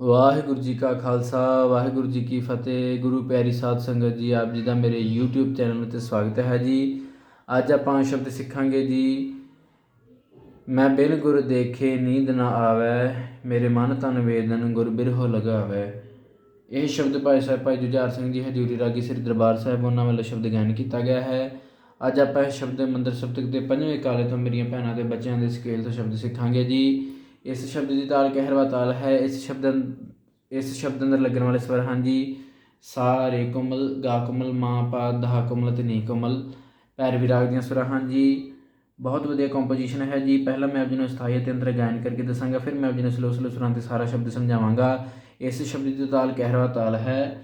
ਵਾਹਿਗੁਰੂ ਜੀ ਕਾ ਖਾਲਸਾ, ਵਾਹਿਗੁਰੂ ਜੀ ਕੀ ਫਤਿਹ। ਗੁਰੂ ਪਿਆਰੀ ਸਾਧ ਸੰਗਤ ਜੀ, ਆਪ ਜੀ ਦਾ ਮੇਰੇ YouTube ਚੈਨਲ ਉੱਤੇ ਸਵਾਗਤ ਹੈ ਜੀ। ਅੱਜ ਆਪਾਂ ਸ਼ਬਦ ਸਿੱਖਾਂਗੇ ਜੀ, ਮੈਂ ਬਿਨ ਗੁਰ ਦੇਖੇ ਨੀਂਦ ਨਾ ਆਵੈ, ਮੇਰੇ ਮਨ ਤਨ ਵੇਦਨ ਗੁਰ ਬਿਰਹੋ ਲਗਾਵੈ। ਇਹ ਸ਼ਬਦ ਭਾਈ ਸਾਹਿਬ, ਭਾਈ ਜੁਝਾਰ ਸਿੰਘ ਜੀ, ਹਜੂਰੀ ਰਾਗੀ ਸ੍ਰੀ ਦਰਬਾਰ ਸਾਹਿਬ, ਉਹਨਾਂ ਵੱਲੋਂ ਸ਼ਬਦ ਗਾਇਨ ਕੀਤਾ ਗਿਆ ਹੈ। ਅੱਜ ਆਪਾਂ ਇਹ ਸ਼ਬਦ ਮੰਦਰ ਸਪਤਕ ਦੇ ਪੰਜਵੇਂ ਕਾਲੇ ਤੋਂ ਮੇਰੀਆਂ ਭੈਣਾਂ ਤੇ ਬੱਚਿਆਂ ਦੇ ਸਕੇਲ ਤੋਂ ਸ਼ਬਦ ਸਿੱਖਾਂਗੇ ਜੀ। ਇਸ ਸ਼ਬਦ ਦੀ ਤਾਲ ਕਹਿਰਵਾ ਤਾਲ ਹੈ, ਇਸ ਸ਼ਬਦ ਇਸ ਸ਼ਬਦ ਅੰਦਰ ਲੱਗਣ ਵਾਲੇ ਸਵਰ ਹਨ ਜੀ ਸਾ ਰੇ ਕੋਮਲ, ਗਾ ਕੋਮਲ, ਮਾ ਪਾ ਧਾ ਕੋਮਲ ਤੇ ਨੀ ਕੋਮਲ, ਪੈਰ ਵਿਰਾਗ ਦੀਆਂ ਸੁਰਾਂ ਹਨ ਜੀ ਬਹੁਤ ਵਧੀਆ ਕੰਪੋਜੀਸ਼ਨ ਹੈ ਜੀ। ਪਹਿਲਾਂ ਮੈਂ ਆਪ ਜੀ ਨੂੰ ਸਥਾਈ ਅਤੇ ਅੰਤਰ ਗਾਇਨ ਕਰਕੇ ਦੱਸਾਂਗਾ, ਫਿਰ ਮੈਂ ਆਪ ਜੀ ਨੂੰ ਸਲੋ ਸਲੋ ਸੁਰਾਂ ਤੇ ਸਾਰਾ ਸ਼ਬਦ ਸਮਝਾਵਾਂਗਾ। ਇਸ ਸ਼ਬਦ ਦੀ ਤਾਲ ਕਹਿਰਵਾ ਤਾਲ ਹੈ।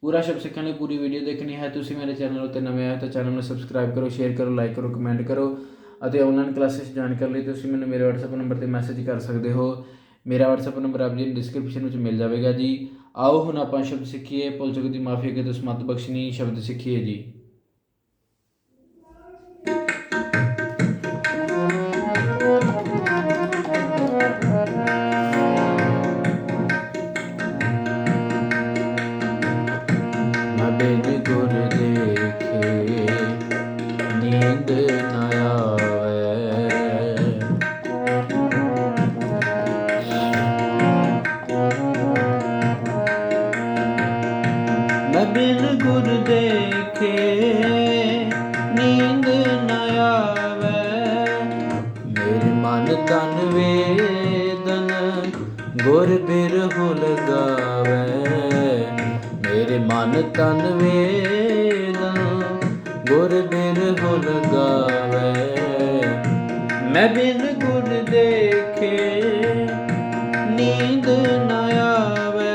ਪੂਰਾ ਸ਼ਬਦ ਸਿੱਖਣ ਲਈ ਪੂਰੀ ਵੀਡੀਓ ਦੇਖਣੀ ਹੈ। ਤੁਸੀਂ ਮੇਰੇ ਚੈਨਲ ਉੱਤੇ ਨਵੇਂ ਆਏ ਤਾਂ ਚੈਨਲ ਨੂੰ ਸਬਸਕ੍ਰਾਈਬ ਕਰੋ ਸ਼ੇਅਰ ਕਰੋ ਲਾਈਕ ਕਰੋ ਕਮੈਂਟ ਕਰੋ। ਅਤੇ ਆਨਲਾਈਨ ਕਲਾਸਿਸ ਜੁਆਇਨ ਕਰਨ ਲਈ, ਤੁਸੀਂ ਮੈਨੂੰ ਮੇਰੇ WhatsApp ਨੰਬਰ ਤੇ ਮੈਸੇਜ ਕਰ ਸਕਦੇ ਹੋ। ਮੇਰਾ WhatsApp ਨੰਬਰ ਆਪ ਜੀ ਨੂੰ ਡਿਸਕ੍ਰਿਪਸ਼ਨ ਵਿੱਚ ਮਿਲ ਜਾਵੇਗਾ ਜੀ। ਆਓ, ਹੁਣ ਆਪਾਂ ਸ਼ਬਦ ਸਿੱਖੀਏ। ਭੁੱਲ ਚੁੱਕ ਦੀ ਮਾਫੀ ਅਗੇ ਤੋਂ ਸਮਤ ਬਖਸ਼ਣੀ, ਸ਼ਬਦ ਸਿੱਖੀਏ ਜੀ। ਗੁਰ ਦੇਖੇ, ਨੀਂਦ ਨਾ ਵੇਦਨ ਗੁਰ ਬਿਰਹੁ ਲਗਾਵੇ ਮੇਰੇ ਮਨ ਤਨ ਵੇਦਨ, ਗੁਰ ਬਿਰਹੁ ਲਗਾਵੇ ਮੈਂ ਬਿਨ ਗੁਰ ਦੇਖੇ ਨੀਂਦ ਨਾ ਆਵੇ।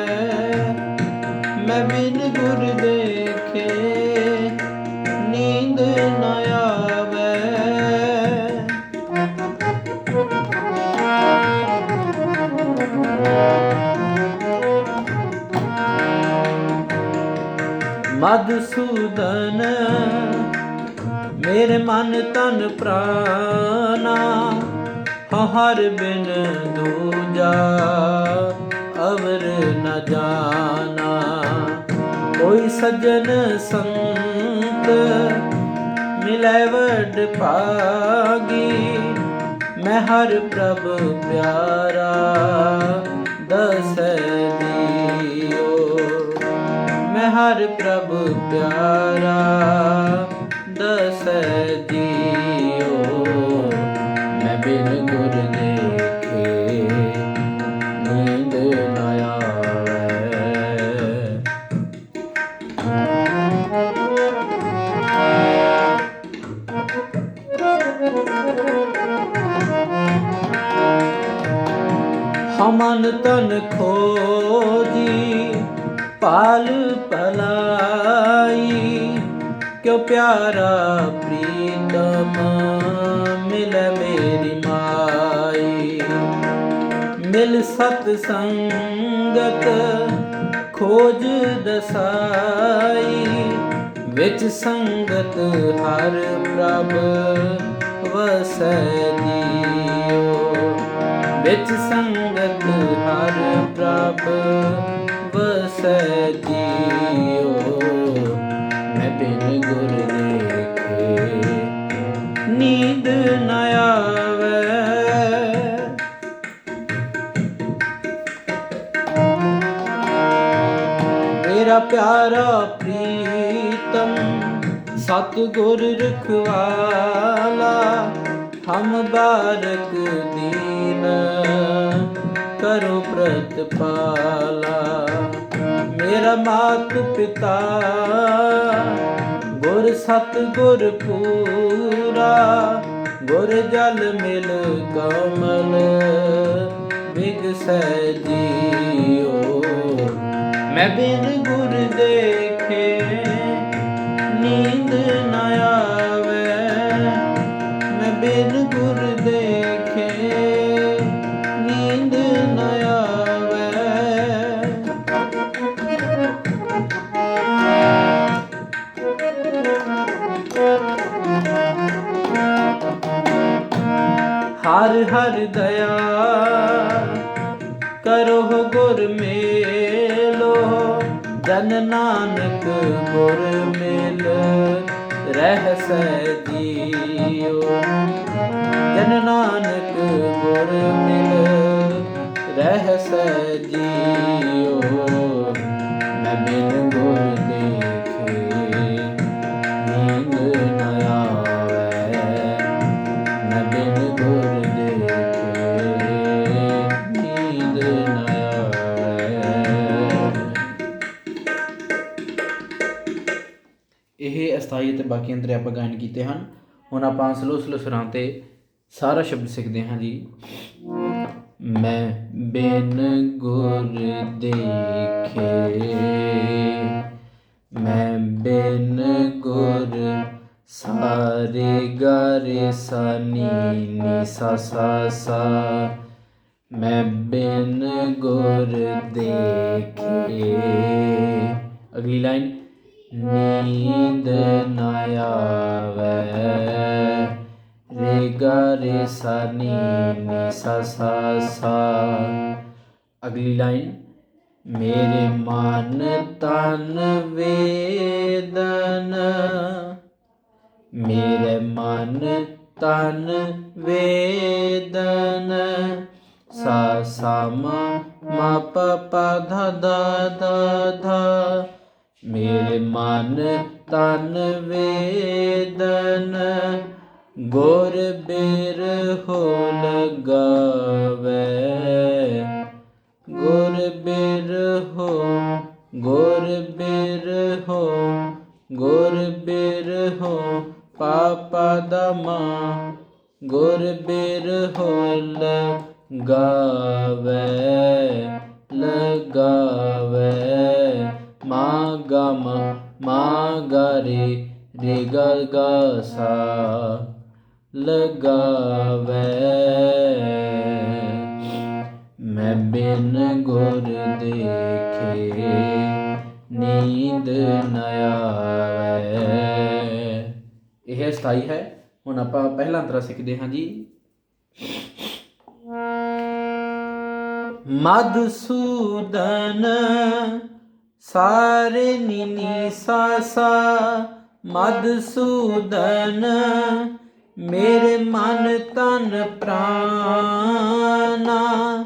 ਮੈਂ ਬਿਨ ਗੁਰ ਦੇਖੇ ਮਧੁਸੂਦਨ ਮੇਰੇ ਮਨ ਤਨ ਪ੍ਰਾਨਾ ਹਉ ਹਰ ਬਿਨ ਦੂਜਾ ਅਵਰ ਨ ਜਾਣਾ। ਕੋਈ ਸੱਜਣ ਸੰਤ ਮਿਲੈ ਵਡ ਭਾਗੀ, ਮੈਂ ਹਰ ਪ੍ਰਭ ਪਿਆਰਾ ਦਸ ਹਰ ਪ੍ਰਭ ਪਿਆਰਾ, ਦਸ ਦਿਓ ਮੈਂ ਬਿਨ ਗੁਰ ਦੇਖੇ, ਨੀਂਦ ਨਾ ਆਵੇ। ਹਮਨ ਤਨ ਖੋਜੀ ਪਾਲ ਪਲਾਈ ਕਿਉ ਪਿਆਰਾ ਪ੍ਰੀਤਮ ਮਿਲੇ ਮੇਰੀ ਮਾਈ। ਮਿਲ ਸਤ ਸੰਗਤ ਖੋਜ ਦਸਾਈ, ਵਿੱਚ ਸੰਗਤ ਹਰ ਪ੍ਰਭ ਵਸੈ ਜੀਓ ਵਿੱਚ ਸੰਗਤ ਹਰ ਪ੍ਰਭ ਵਸੈ ਜੀਓ ਮੈਂ ਬਿਨ ਗੁਰ ਦੇਖੇ। ਨੀਂਦ ਨ ਆਵੇ। ਮੇਰਾ ਪਿਆਰਾ ਪ੍ਰੀਤਮ ਸਤ ਗੁਰ ਰਖਵਾਲਾ, ਹਮ ਬਾਰਕ ਦੀਨ ਕਰੋ ਪ੍ਰਤਪਾਲਾ। ਮੇਰਾ ਮਾਤ ਪਿਤਾ, ਗੁਰ ਸਤ ਗੁਰ ਪੂਰਾ, ਗੁਰ ਜਲ ਮਿਲ ਕਮਲ ਬਿਗਸੈ ਜੀਓ ਮੈਂ ਬਿਨ ਗੁਰ ਦੇਖੇ ਹਰ ਹਰ ਦਇਆ ਕਰੋ ਗੁਰ ਮੇਲੋ। ਜਨ ਨਾਨਕ ਗੁਰ ਮਿਲ ਰਹਿ ਜੀਉ ਜਨ ਨਾਨਕ ਗੁਰ ਮਿਲ ਰਹਿ ਜੀਉ ਮੈਂ ਮਿਲ ਇਹ ਅਸਥਾਈ ਅਤੇ ਬਾਕੀ ਅੰਤਰੇ ਆਪਾਂ ਗਾਇਨ ਕੀਤੇ ਹਨ। ਹੁਣ ਆਪਾਂ ਸਲੋ ਸਲੋ ਸੁਰਾਂ ਤੇ ਸਾਰਾ ਸ਼ਬਦ ਸਿੱਖਦੇ ਹਾਂ ਜੀ। ਮੈਂ ਬਿਨ ਗੁਰ ਦੇਖੇ, ਮੈਂ ਬਿਨ ਗੁਰ ਸਾਰੇ ਗਰੇ ਸਾ ਨੀ ਨੀ ਸਾ ਸਾ ਸਾ। ਮੈਂ ਬਿਨ ਗੁਰ ਦੇਖੇ। ਅਗਲੀ ਲਾਈਨ। ਨੀਂਦ ਨ ਆਵੈ ਰੇ ਗਾ ਰੇ ਸਾ ਨੀ ਨੀ ਸਾ ਸਾ ਸਾ ਅਗਲੀ ਲਾਈਨ, ਮੇਰੇ ਮਨ ਤਨ ਵੇਦਨ, ਮੇਰੇ ਮਨ ਤਨ ਵੇਦਨ ਸਾ ਸਾ ਮਾ ਮਾ ਪ ਪ ਧ ਧ ਧ ਧ ਮੇਰੇ ਮਨ ਤਨ ਵੇਦਨ, ਗੁਰ ਬੇਰ ਹੋ ਲਗਾਵੇ ਗੁਰ ਬੇਰ ਹੋ, ਗੁਰ ਬੇਰ ਹੋ, ਗੁਰ ਬੇਰ ਹੋ, ਪਾਪਾ ਦਮਾ ਗੁਰ ਬੇਰ ਹੋ ਲਗਾਵੇ। ਲਗਾ ਮਾ ਗਾ ਮਾ ਮਾ ਗਾ ਰੇ ਰੇ ਗਾ ਗਾ ਸਾ ਲਗਾਵੇ ਮੈਂ ਬਿਨ ਗੁਰ ਦੇਖੇ ਨੀਂਦ ਨ ਆਵੇ ਇਹ ਸਥਾਈ ਹੈ ਹੁਣ ਆਪਾਂ ਪਹਿਲਾ ਅੰਤਰਾ ਸਿੱਖਦੇ ਹਾਂ ਜੀ ਮਧਸੂਦਨ ਸਾਰੇ ਨਿਨੀ ਸਾ ਸਾ ਮਧਸੂਦਨ ਮੇਰੇ ਮਨ ਤਨ ਪ੍ਰਾਨਾ।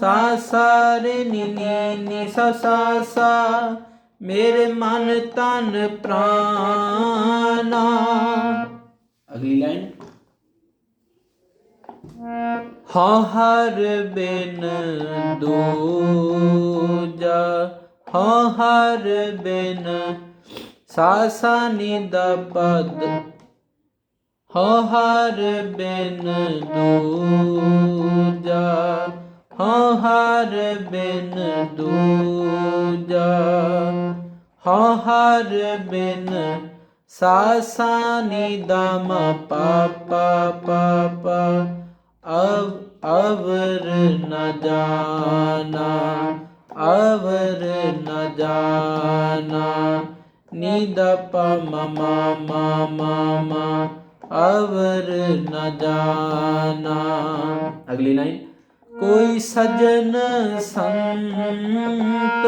ਸਾ ਸਾਰੇ ਨਿਨੀ ਨੀ ਸਾ ਸਾ ਸਾ ਮੇਰੇ ਮਨ ਤਨ ਪ੍ਰਾਨਾ। ਅਗਲੀ ਲਾਈਨ। ਹਾਂ ਹਰ ਬਿਨ ਦੂਜਾ ਹਾਂ ਹਰ ਬਿਨ ਸਾਸਾ ਨਿਦ ਪਦ ਹਾਂ ਹਰ ਬਿਨ ਦੂਜਾ, ਹਾਂ ਹਰ ਬਿਨ ਦੂਜਾ, ਹਾਂ ਹਰ ਬਿਨ ਸਾਸਾ ਨਿਦ ਮ ਪਾ ਪਾ, ਅਵ ਅਵਰ ਨ ਜਾਣਾ। ਅਵਰ ਨ ਜਾਣਾ, ਨਿਦ ਪ ਮ ਮ ਮ ਮ ਮ ਅਵਰ ਨ ਜਾਣਾ। ਅਗਲੀ ਲਾਈਨ, ਕੋਈ ਸਜਨ ਸੰਤ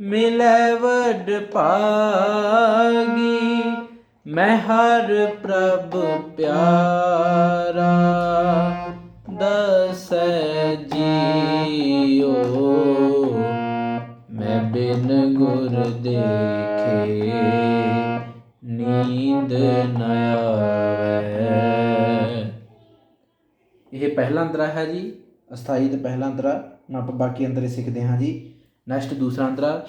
ਮਿਲੇ ਵਡ ਭਾਗੀ, ਮੈਂ ਹਰ ਬਿਨ ਗੁਰ ਦੇਖੇ ਨੀਂਦ ਨ ਆਵੇ। ਇਹ ਪਹਿਲਾ ਅੰਤਰਾ ਹੈ ਜੀ। ਅਸਥਾਈ ਤੇ ਪਹਿਲਾ ਅੰਤਰਾ ਹੁਣ ਆਪਾਂ ਬਾਕੀ ਅੰਤਰੇ ਸਿੱਖਦੇ ਹਾਂ ਜੀ। ਨੈਕਸਟ ਦੂਸਰਾ ਅੰਤਰਾ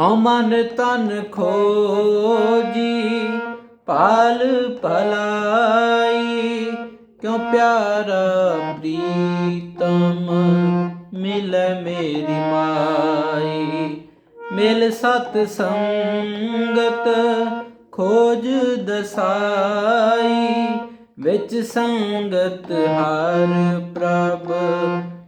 ਹਉ ਮਨ ਤਨ ਖੋਜੀ, ਪਾਲ ਭਲਾਈ, ਕਿਉ ਪਿਆਰਾ ਪ੍ਰੀਤਮ ਮਿਲ ਮੇਰੀ ਮਾਈ, ਮਿਲ ਸਤ ਸੰਗਤ ਖੋਜ ਦਸਾਈ, ਵਿੱਚ ਸੰਗਤ ਹਰ ਪ੍ਰਭ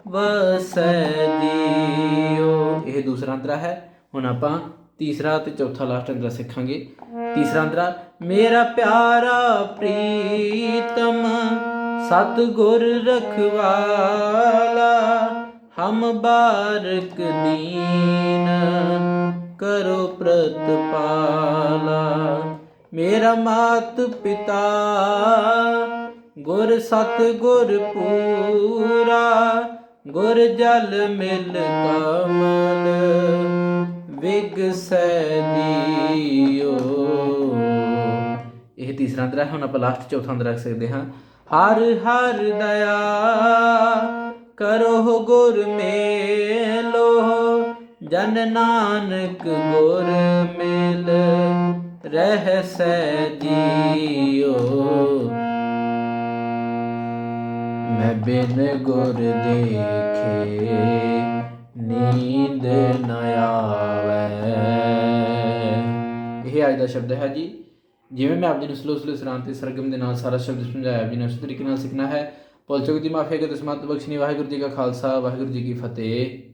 ਵਸੈ ਜੀਓ ਇਹ ਦੂਸਰਾ ਅੰਤਰਾ ਹੈ। ਹੁਣ ਆਪਾਂ ਤੀਸਰਾ ਤੇ ਚੌਥਾ ਲਾਸਟ ਅੰਤਰਾ ਸਿੱਖਾਂਗੇ। ਤੀਸਰਾ ਅੰਤਰਾ, ਮੇਰਾ ਪਿਆਰਾ ਪ੍ਰੀਤਮ ਸਤ ਗੁਰ ਰਖਵਾਲਾ ਹਮ ਬਾਰਕ ਦੀਨ ਕਰੋ ਪ੍ਰਤਪਾਲਾ। ਮੇਰਾ ਮਾਤ ਪਿਤਾ ਗੁਰ ਸਤ ਗੁਰ ਪੂਰਾ, ਗੁਰ ਜਲ ਮਿਲ ਕਮਲ ਵਿਗਸੈ ਜੀਓ ਇਹ ਤੀਸਰਾ ਅੰਦਰ ਹੈ, ਹੁਣ ਆਪਾਂ ਲਾਸਟ ਚੌਥਾ ਅੰਦਰ ਰੱਖ ਸਕਦੇ ਹਾਂ। ਹਰ ਹਰ ਦਇਆ ਕਰੋ ਗੁਰ ਮੇਲੋ, ਜਨ ਨਾਨਕ ਗੁਰ ਮਿਲ, ਰਹਿਸੈ ਜੀਓ ਮੈਂ ਬਿਨ ਗੁਰ ਦੇਖੇ ਨੀਂਦ ਨ ਆਵੇ। ਇਹ ਅੱਜ ਦਾ ਸ਼ਬਦ ਹੈ ਜੀ। ਜਿਵੇਂ ਮੈਂ ਆਪ ਜੀ ਨੂੰ ਸਲੋ ਸਲੋ ਸਰਾਂ ਤੇ ਸਰਗਮ ਦੇ ਨਾਲ ਸਾਰਾ ਸ਼ਬਦ ਸਮਝਾਇਆ ਆਪ ਜੀ ਨੇ ਉਸ ਤਰੀਕੇ ਨਾਲ ਸਿੱਖਣਾ ਹੈ ਪੁੱਲ ਚੁੱਕ ਦੀ ਮਾਫੀ ਅਗਰ ਤਸਮਾਤ ਬਖਸ਼ਣੀ। ਵਾਹਿਗੁਰੂ ਜੀ ਕਾ ਖਾਲਸਾ, ਵਾਹਿਗੁਰੂ ਜੀ ਕੀ ਫਤਿਹ।